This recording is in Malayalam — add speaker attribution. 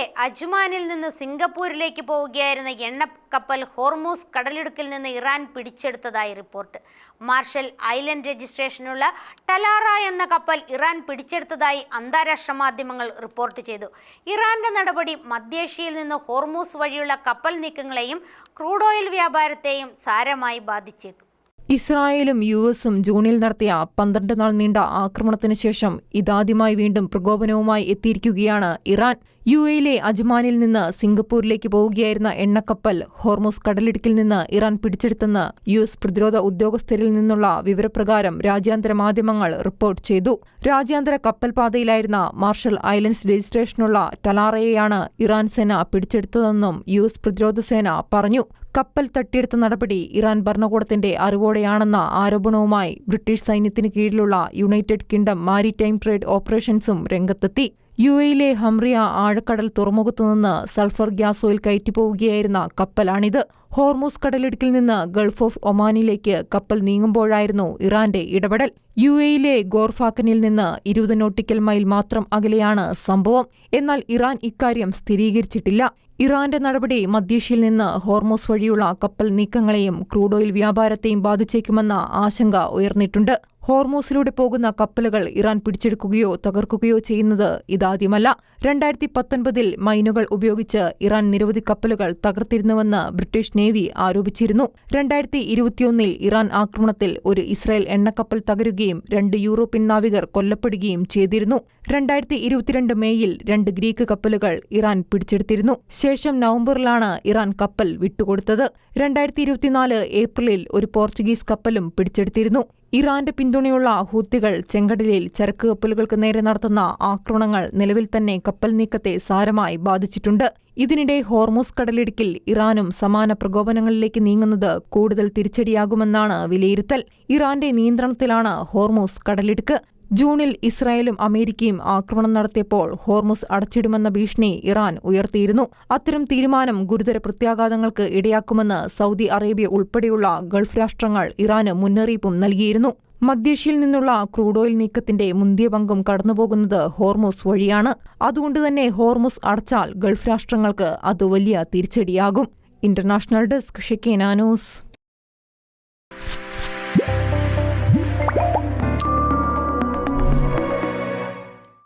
Speaker 1: യിലെ അജ്മാനിൽ നിന്ന് സിംഗപ്പൂരിലേക്ക് പോവുകയായിരുന്ന എണ്ണ കപ്പൽ ഹോർമൂസ് കടലിടുക്കിൽ നിന്ന് ഇറാൻ പിടിച്ചെടുത്തതായി റിപ്പോർട്ട്. മാർഷൽ ഐലൻഡ് രജിസ്ട്രേഷനുള്ള ടലാറ എന്ന കപ്പൽ ഇറാൻ പിടിച്ചെടുത്തതായി അന്താരാഷ്ട്ര മാധ്യമങ്ങൾ റിപ്പോർട്ട് ചെയ്തു. ഇറാന്റെ നടപടി മധ്യേഷ്യയിൽ നിന്ന് ഹോർമൂസ് വഴിയുള്ള കപ്പൽ നീക്കങ്ങളെയും ക്രൂഡ് ഓയിൽ വ്യാപാരത്തെയും സാരമായി ബാധിച്ചേക്കും.
Speaker 2: ഇസ്രായേലും യു എസും ജൂണിൽ നടത്തിയ പന്ത്രണ്ട് നാൾ നീണ്ട ആക്രമണത്തിന് ശേഷം ഇതാദ്യമായി വീണ്ടും പ്രകോപനവുമായി എത്തിയിരിക്കുകയാണ് ഇറാൻ. യു എയിലെ അജ്മാനിൽ നിന്ന് സിംഗപ്പൂരിലേക്ക് പോവുകയായിരുന്ന എണ്ണക്കപ്പൽ ഹോർമോസ് കടലിടുക്കിൽ നിന്ന് ഇറാൻ പിടിച്ചെടുത്തെന്ന് യു എസ് പ്രതിരോധ ഉദ്യോഗസ്ഥരിൽ നിന്നുള്ള വിവരപ്രകാരം രാജ്യാന്തര മാധ്യമങ്ങൾ റിപ്പോർട്ട് ചെയ്തു. രാജ്യാന്തര കപ്പൽ പാതയിലായിരുന്ന മാർഷൽ ഐലൻഡ്സ് രജിസ്ട്രേഷനുള്ള ടലാറയെയാണ് ഇറാൻ സേന പിടിച്ചെടുത്തതെന്നും യു എസ് പ്രതിരോധ സേന പറഞ്ഞു. കപ്പൽ തട്ടിയെടുത്ത നടപടി ഇറാൻ ഭരണകൂടത്തിന്റെ അറിവോടെയാണെന്ന ആരോപണവുമായി ബ്രിട്ടീഷ് സൈന്യത്തിന് കീഴിലുള്ള യുണൈറ്റഡ് കിങ്ഡം മാരിടൈം ട്രേഡ് ഓപ്പറേഷൻസും രംഗത്തെത്തി. യു എയിലെ ഹംറിയ ആഴക്കടൽ തുറമുഖത്തുനിന്ന് സൾഫർ ഗ്യാസ് ഓയിൽ കയറ്റിപ്പോവുകയായിരുന്ന കപ്പലാണിത്. ഹോർമൂസ് കടലിടുക്കിൽ നിന്ന് ഗൾഫ് ഓഫ് ഒമാനിലേക്ക് കപ്പൽ നീങ്ങുമ്പോഴായിരുന്നു ഇറാന്റെ ഇടപെടൽ. യു എയിലെ ഗോർഫാക്കനിൽ നിന്ന് ഇരുപത് നോട്ടിക്കൽ മൈൽ മാത്രം അകലെയാണ് സംഭവം. എന്നാൽ ഇറാൻ ഇക്കാര്യം സ്ഥിരീകരിച്ചിട്ടില്ല. ഇറാന്റെ നടപടി മധ്യേഷ്യയിൽ നിന്ന് ഹോർമോസ് വഴിയുള്ള കപ്പൽ നീക്കങ്ങളെയും ക്രൂഡ് ഓയിൽ വ്യാപാരത്തെയും ബാധിച്ചേക്കുമെന്ന ആശങ്ക ഉയർന്നിട്ടുണ്ട്. ഹോർമോസിലൂടെ പോകുന്ന കപ്പലുകൾ ഇറാൻ പിടിച്ചെടുക്കുകയോ തകർക്കുകയോ ചെയ്യുന്നത് ഇതാദ്യമല്ല. രണ്ടായിരത്തി പത്തൊൻപതിൽ മൈനുകൾ ഉപയോഗിച്ച് ഇറാൻ നിരവധി കപ്പലുകൾ തകർത്തിരുന്നുവെന്ന് ബ്രിട്ടീഷ് നേവി ആരോപിച്ചിരുന്നു. രണ്ടായിരത്തി ഇരുപത്തിയൊന്നിൽ ഇറാൻ ആക്രമണത്തിൽ ഒരു ഇസ്രായേൽ എണ്ണക്കപ്പൽ തകരുകയും രണ്ട് യൂറോപ്യൻ നാവികർ കൊല്ലപ്പെടുകയും ചെയ്തിരുന്നു. രണ്ടായിരത്തി ഇരുപത്തിരണ്ട് മേയിൽ രണ്ട് ഗ്രീക്ക് കപ്പലുകൾ ഇറാൻ പിടിച്ചെടുത്തിരുന്നു. ശേഷം നവംബറിലാണ് ഇറാൻ കപ്പൽ വിട്ടുകൊടുത്തത്. രണ്ടായിരത്തി ഇരുപത്തിനാല് ഏപ്രിലിൽ ഒരു പോർച്ചുഗീസ് കപ്പലും പിടിച്ചെടുത്തിരുന്നു. ഇറാന്റെ പിന്തുണയുള്ള ഹൂത്തികൾ ചെങ്കടലിൽ ചരക്ക് കപ്പലുകൾക്ക് നേരെ നടത്തുന്ന ആക്രമണങ്ങൾ നിലവിൽ തന്നെ കപ്പൽ നീക്കത്തെ സാരമായി ബാധിച്ചിട്ടുണ്ട്. ഇതിനിടെ ഹോർമോസ് കടലിടുക്കിൽ ഇറാനും സമാന പ്രകോപനങ്ങളിലേക്ക് നീങ്ങുന്നത് കൂടുതൽ തിരിച്ചടിയാകുമെന്നാണ് വിലയിരുത്തൽ. ഇറാന്റെ നിയന്ത്രണത്തിലാണ് ഹോർമോസ് കടലിടുക്ക്. ജൂണിൽ ഇസ്രായേലും അമേരിക്കയും ആക്രമണം നടത്തിയപ്പോൾ ഹോർമുസ് അടച്ചിടുമെന്ന ഭീഷണി ഇറാൻ ഉയർത്തിയിരുന്നു. അത്തരം തീരുമാനം ഗുരുതര പ്രത്യാഘാതങ്ങൾക്ക് ഇടയാക്കുമെന്ന് സൗദി അറേബ്യ ഉൾപ്പെടെയുള്ള ഗൾഫ് രാഷ്ട്രങ്ങൾ ഇറാന് മുന്നറിയിപ്പും നൽകിയിരുന്നു. മധ്യേഷ്യയിൽ നിന്നുള്ള ക്രൂഡ് ഓയിൽ നീക്കത്തിന്റെ മുന്തിയ പങ്കും കടന്നുപോകുന്നത് ഹോർമോസ് വഴിയാണ്. അതുകൊണ്ടുതന്നെ ഹോർമോസ് അടച്ചാൽ ഗൾഫ് രാഷ്ട്രങ്ങൾക്ക് അത് വലിയ തിരിച്ചടിയാകും. International desk Shekinah news.